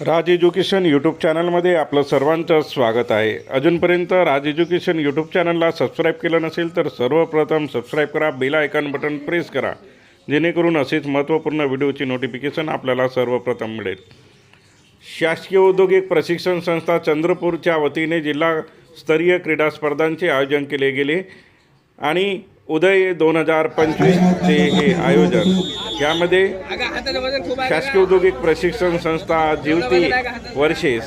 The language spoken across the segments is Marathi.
राज एज्युकेशन यूट्यूब चॅनलमध्ये आपलं सर्वांचं स्वागत आहे. अजूनपर्यंत राज एज्युकेशन यूट्यूब चॅनलला सबस्क्राईब केलं नसेल तर सर्वप्रथम सबस्क्राईब करा बेल आयकॉन बटन प्रेस करा. जेणेकरून असेच महत्त्वपूर्ण व्हिडिओची नोटिफिकेशन आपल्याला सर्वप्रथम मिळेल. शासकीय औद्योगिक प्रशिक्षण संस्था चंद्रपूरच्या वतीने जिल्हास्तरीय क्रीडा स्पर्धांचे आयोजन केले गेले आणि उदय दोन हजार पंचवीसचे हे आयोजन. यामध्ये शासकीय औद्योगिक प्रशिक्षण संस्था जीवती वर्षेस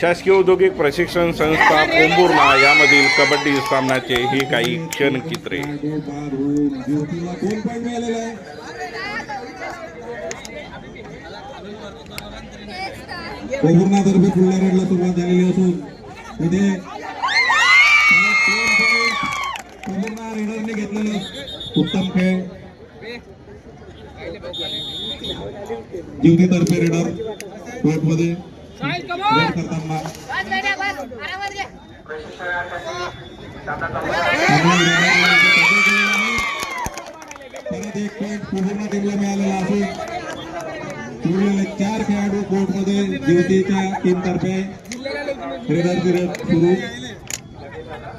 शासकीय औद्योगिक प्रशिक्षण संस्था कोंबुर्मा यामधील कबड्डी सामन्याचे ही काही क्षणचित्रे ज्योतीला पुढल्या रेडला सुरुवात झालेली असून. इथे उत्तम खेळ. ज्योतीतर्फे रेडर. कोर्टमध्ये. करताना. परत एक पॉईंट कोहुर्णा टीमला मिळालेला असून उरलेले चार खेळाडू कोर्टमध्ये ज्योतीच्या टीमतर्फे रेडर पिरियड सुरू.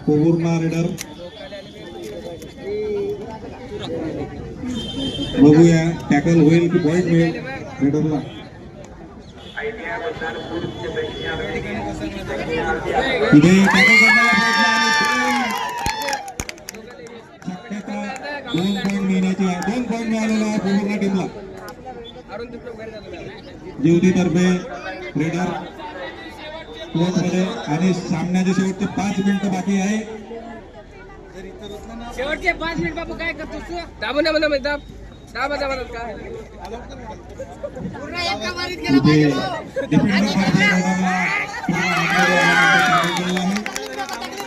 कोहुर्णा रेडर. बघूया टॅकल होईल की पॉईंट मिळेल रेडरला इथे टॅकल दोन पॉईंट मिळण्याची आहे दोन पॉईंट मिळालेला आहे टीमला ज्योतीतर्फे रेडर कोर्टमध्ये आणि सामन्याचे शेवटचे पाच मिनिटं बाकी आहे. शेवटचे पाच मिनिट बाबू काय करतोस दाबून दाब.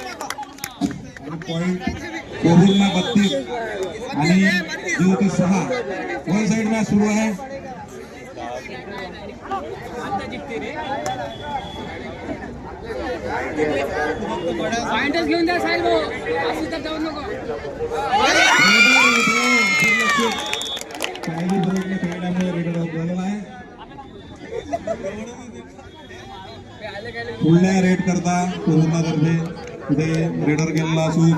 आणि पॉईंट कोहुलला बत्तीस आणि ज्योती सहा. वन साइड मॅच सुरू आहे? पॉइंटच घेऊन द्या साहेब असं तर जाऊ नको. पुढल्या रेड करता कोरोनातर्फे. कुठे रेडर गेलेला असून.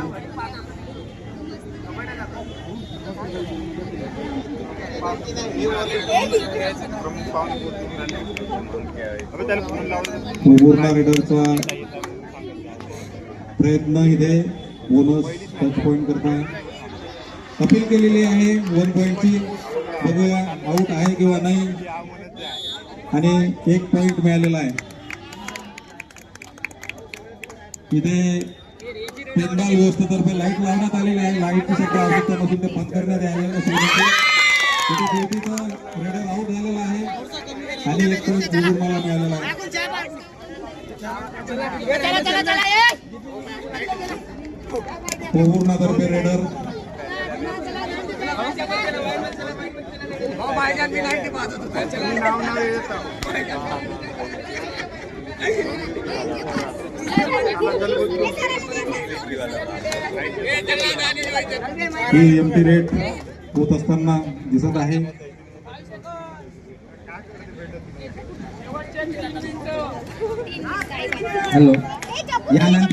पूर्ण रेडरचा प्रयत्न इथे बोनस टच पॉइंट करता. अपील केलेली आहे वन पॉईंटची बघूया आऊट आहे किंवा नाही. आणि एक पॉईंट मिळालेला आहे. इथे पेंदाल व्यवस्थेतर्फे लाइट लावण्यात आलेली आहे. लाईटची सध्या आवश्यकता नसून ते बंद करण्यात आले नसून विनंती. इथे ज्योतीचा रेडर आऊट झालेला आहे. आणि एक पॉईंट मला मिळालेला आहे. चला रेडर हो भाईजान मी नाही पाहत होतो नाव नाव ही एमटी रेट होत असताना दिसत आहे. हॅलो यानंतर